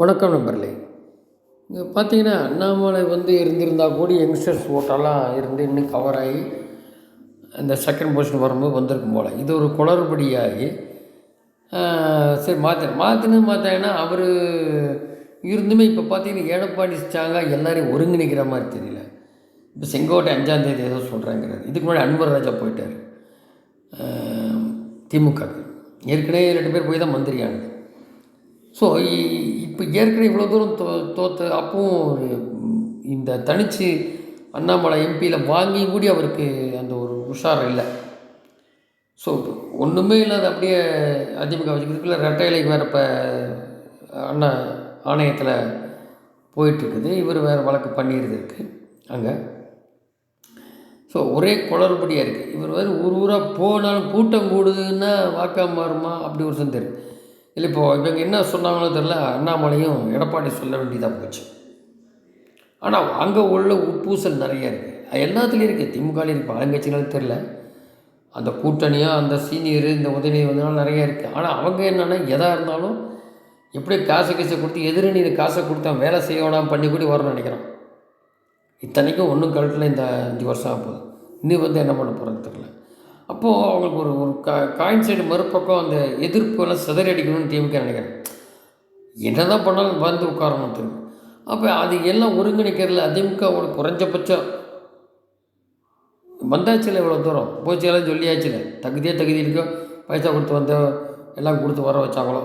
வணக்கம் நம்பர்லே இங்கே பார்த்தீங்கன்னா அண்ணாமலை வந்து இருந்திருந்தால் கூட யங்ஸ்டர்ஸ் ஓட்டெல்லாம் இருந்து இன்னும் கவர் ஆகி அந்த செகண்ட் பொசிஷன் வரும்போது வந்திருக்கும் போல். இது ஒரு குளறுபடியாகி சரி மாற்ற மாற்றினு மாற்றாங்கன்னா அவர் இருந்துமே இப்போ பார்த்தீங்கன்னா எடப்பாடி ஸ்டாங்கா எல்லாரையும் ஒருங்கிணைக்கிற மாதிரி தெரியல. இப்போ செங்கோட்டை அஞ்சாந்தேதி ஏதோ சொல்கிறாங்கிறார் இதுக்கு முன்னாடி அன்பர் ராஜா போயிட்டார். திமுகவுக்கு ஏற்கனவே ரெண்டு பேர் போய் தான் மந்திரியானது. ஸோ இப்போ ஏற்கனவே இவ்வளோ தூரம் தோ தோற்று அப்பவும் ஒரு இந்த தனிச்சு அண்ணாமலை எம்பியில் வாங்கி கூடி அவருக்கு அந்த ஒரு உஷார் இல்லை. ஸோ ஒன்றுமே இல்லாத அப்படியே அதிமுக வச்சுக்கிறதுக்குள்ள ரெட்டை இலைக்கு வேறு இப்போ அண்ணா ஆணையத்தில் போயிட்டுருக்குது. இவர் வேறு வழக்கு பண்ணிடுது இருக்குது அங்கே. ஸோ ஒரே குளறுபடியாக இருக்குது இவர் வேறு ஊர் ஊராக போனாலும் கூட்டம் கூடுதுன்னா வாக்கா மாறுமா? அப்படி ஒரு சந்தேகம் இல்லை இப்போ இவங்க என்ன சொன்னாங்களோ தெரில அண்ணாமலையும் எடப்பாடி சொல்ல வேண்டியதாக போச்சு. ஆனால் அங்கே உள்ள உட்பூசல் நிறைய இருக்குது எல்லாத்துலேயும் இருக்குது திமுகலையும் இருக்குது ஆளுங்கட்சிகளும் தெரில அந்த கூட்டணியாக அந்த சீனியர் இந்த உதவி வந்தனால நிறைய இருக்குது ஆனால் அவங்க என்னென்னா எதாக இருந்தாலும் எப்படி காசு கீசை கொடுத்து எதிரணியில் காசை கொடுத்தா வேலை செய்ய வேணாம் பண்ணி கூட வரணும்னு நினைக்கிறான். இத்தனைக்கும் ஒன்றும் கழட்டில் இந்த அஞ்சு வருஷம் ஆகுது இன்னும் வந்து என்ன பண்ண போகிறது தெரியல. அப்போது அவங்களுக்கு ஒரு ஒரு கா காயின் சைடு மறுபக்கம் அந்த எதிர்ப்புலாம் சிதறடிக்கணும்னு திமுக நினைக்கிறேன் என்ன தான் பண்ணாலும் வந்து உட்காரணும் திரும்ப. அப்போ அது எல்லாம் ஒருங்கிணைக்கிறதுல அதிமுகவோட குறைஞ்சபட்சம் வந்தாச்சுல இவ்வளோ தூரம்? போச்செல்லாம் சொல்லியாச்சுல. தகுதியே தகுதி இருக்கோ? பைசா கொடுத்து வந்த எல்லாம் கொடுத்து வர வச்சாங்களோ?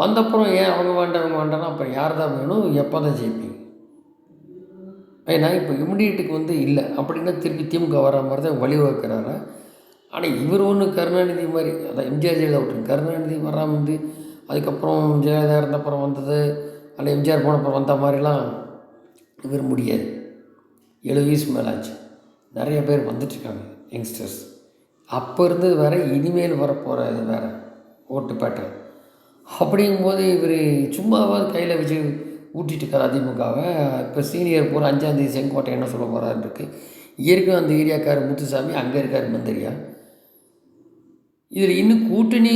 வந்தப்புறம் ஏன் அவங்க வேண்டாம் அவங்க வேண்டாம்னா அப்புறம் யார் தான் வேணும்? எப்போ தான் ஜெயிப்பீங்க? ஏன்னா இப்போ இமிடியேட்டுக்கு வந்து இல்லை. அப்படின்னா திருப்பி திமுக வர மாதிரி தான் வழிவகுக்கிறாரு ஆனால் இவர் ஒன்று கருணாநிதி மாதிரி அதான் எம்ஜிஆர் ஜெயலலிதா விட்டுருங்க கருணாநிதி வராமல் வந்து அதுக்கப்புறம் ஜெயலலிதா இருந்தப்புறம் வந்தது அல்ல எம்ஜிஆர் போனப்புறம் வந்த மாதிரிலாம் இவர் முடியாது. எழுபது வயசு மேலே ஆச்சு. நிறைய பேர் வந்துட்டுருக்காங்க யங்ஸ்டர்ஸ் அப்போ இருந்தது வேறு இனிமேல் வரப்போகிற இது வேறு ஓட்டு பேட்டர்ன் அப்படிங்கும்போது இவர் சும்மாவாது கையில் வச்சு ஊட்டிட்டு இருக்கார் அதிமுகவை. இப்போ சீனியர் போகிற அஞ்சாந்தேதி செங்கோட்டை என்ன சொல்ல போகிறாருன்னு இருக்குது இயற்கை அந்த ஏரியாக்கார் முத்துசாமி அங்கே இருக்கார் மந்திரியா? இதில் இன்னும் கூட்டணி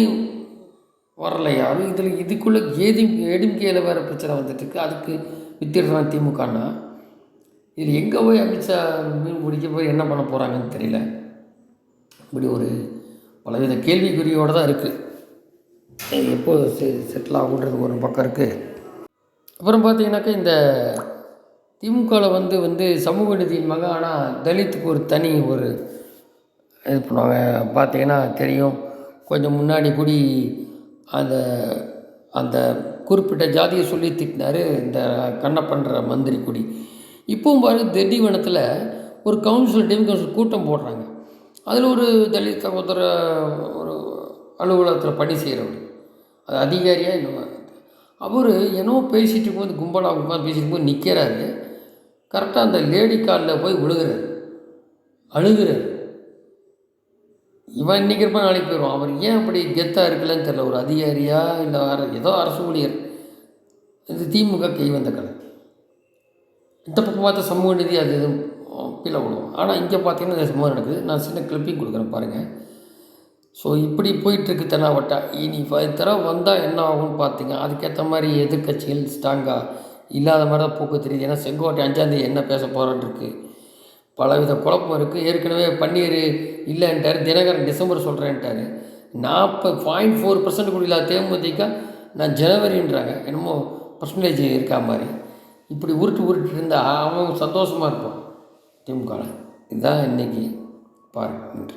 வரல யாரும் இதில் இதுக்குள்ளே ஏதி ஏடிம்கேல வேறு பிரச்சனை வந்துட்டுருக்கு. அதுக்கு வித்திடுறான் திமுகன்னா இதில் எங்கே போய் அமித்ஷா மீன் பிடிக்க போய் என்ன பண்ண போகிறாங்கன்னு தெரியல. இப்படி ஒரு பலவித கேள்விக்குறியோடு தான் இருக்குது எப்போ செட்டில் ஆகுன்றது ஒரு பக்கம் இருக்குது அப்புறம் பார்த்தீங்கன்னாக்கா இந்த திமுகவில் வந்து வந்து சமூக நீதியின்பாங்க ஆனால் தலித்துக்கு ஒரு தனி ஒரு இது பண்ணுவாங்க. பார்த்தீங்கன்னா தெரியும். கொஞ்சம் முன்னாடி கூடி அந்த அந்த குறிப்பிட்ட ஜாதியை சொல்லி திட்டினார் இந்த கண்ணப்பன்ற மந்திரி குடி. இப்போவும் பாரு திண்டிவனத்தில் ஒரு கவுன்சில் டீம் கவுன்சில் கூட்டம் போடுறாங்க. அதில் ஒரு தலித் சகோதர ஒரு அலுவலகத்தில் பணி செய்கிறவர் அது அதிகாரியாக இன்னும் அவர் என்னவோ பேசிட்டு இருக்கும்போது கும்பலாக உட்காந்து பேசிட்டு இருக்கும்போது நிற்கிறாரு கரெக்டாக அந்த லேடி காலில் போய் விழுகிறார். அழுகிறார். இவன் இன்றைக்கி இருப்பான் நாளைக்கு போயிடுவான். அவர் ஏன் அப்படி கெத்தாக இருக்கலன்னு தெரில ஒரு அதிகாரியா இல்லை வேறு ஏதோ அரசு ஊழியர். இது திமுக கை வந்த கலை. இந்த பக்கம் பார்த்தா சமூக நிதி அது எதுவும் கீழே விடுவோம் ஆனால் இங்கே பார்த்தீங்கன்னா இந்த சம்பவம் நடக்குது. நான் சின்ன கிளிப்பிங் கொடுக்குறேன் பாருங்கள் ஸோ இப்படி போயிட்டுருக்கு தென்னாவட்டா. இனி இந்த தடவை வந்தால் என்ன ஆகும்னு பார்த்தீங்க? அதுக்கேற்ற மாதிரி எதிர்க்கட்சிகள் ஸ்ட்ராங்காக இல்லாத மாதிரி தான் போக்கு தெரியுது. ஏன்னா செங்கோட்டை அஞ்சாந்தேதி என்ன பேச போகிறான்னு இருக்குது பலவித குழப்பம் இருக்குது ஏற்கனவே பன்னீர் இல்லைன்ட்டார். தினகரன் டிசம்பர் சொல்கிறேன்ட்டார் நாற்பது பாயிண்ட் ஃபோர் பர்சன்ட் கூட இல்லாத தேமுதிக நான் ஜனவரின்றாங்க. என்னமோ பர்சன்டேஜ் இருக்கா மாதிரி. இப்படி உருட்டு உருட்டு இருந்தால் அவன் சந்தோஷமாக இருப்பான். திமுக இதுதான் இன்னைக்கு பாருங்க நன்றி.